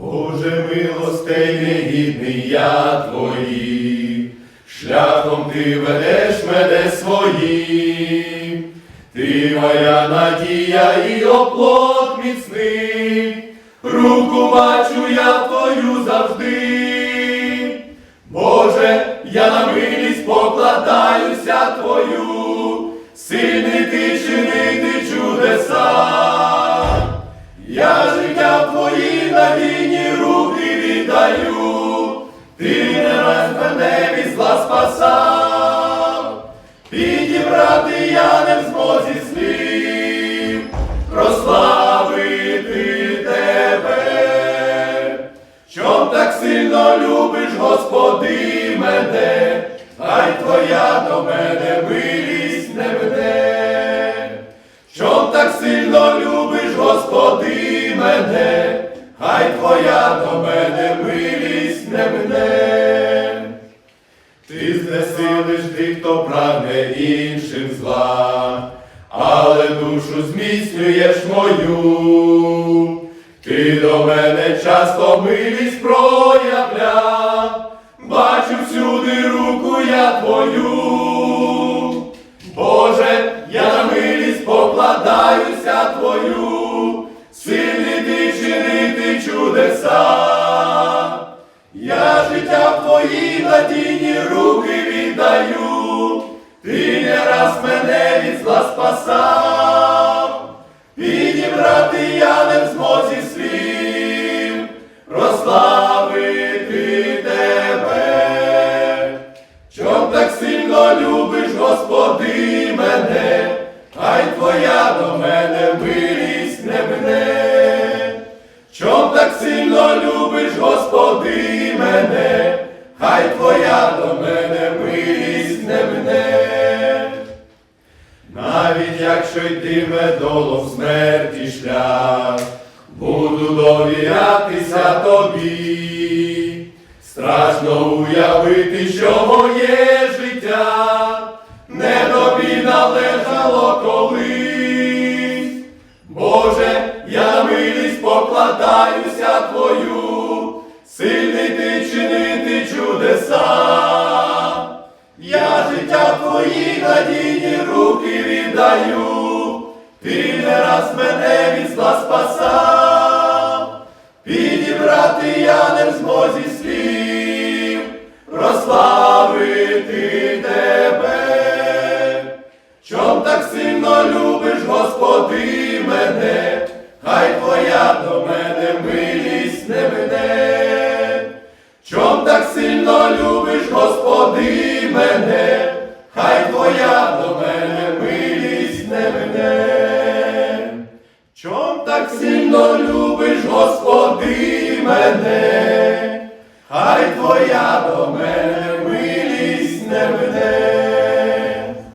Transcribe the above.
Боже милостей негідний я твої, шляхом ти ведеш мене своїм, ти моя надія і оплот міцний, руку бачу я твою завжди. Боже, я на милість покладаюся твою, сильний ти чинити ти не раз мене від зла спасав, підібрати я не в змозі слів, прославити тебе, чом так сильно любиш, Господи, мене, хай твоя до мене милість не веде. Чом так сильно любиш, Господи, мене, хай твоя знесилиш тих, хто прагне іншим зла, але душу зміцнюєш мою. Ти до мене часто милість проявляв, бачу всюди руку я твою. Боже, я на милість покладаюся твою, сильний ти чинити чудеса. Я життя в твої надійні руки любиш, Господи, мене, хай твоя до мене милість не мене. Чом так сильно любиш, Господи, мене, хай твоя до мене милість не мене. Навіть якщо йтиме долом смерті шлях, буду довірятися тобі. Страшно уявити, що моє життя не тобі належало колись. Боже, я на милість покладаюся твою, сильний ти чинити чудеса. Я життя твої надійні руки віддаю, ти не раз мене від зла спасав, підібрати я не в змозі Так сильно любиш, Господи, мене, хай твоя до мене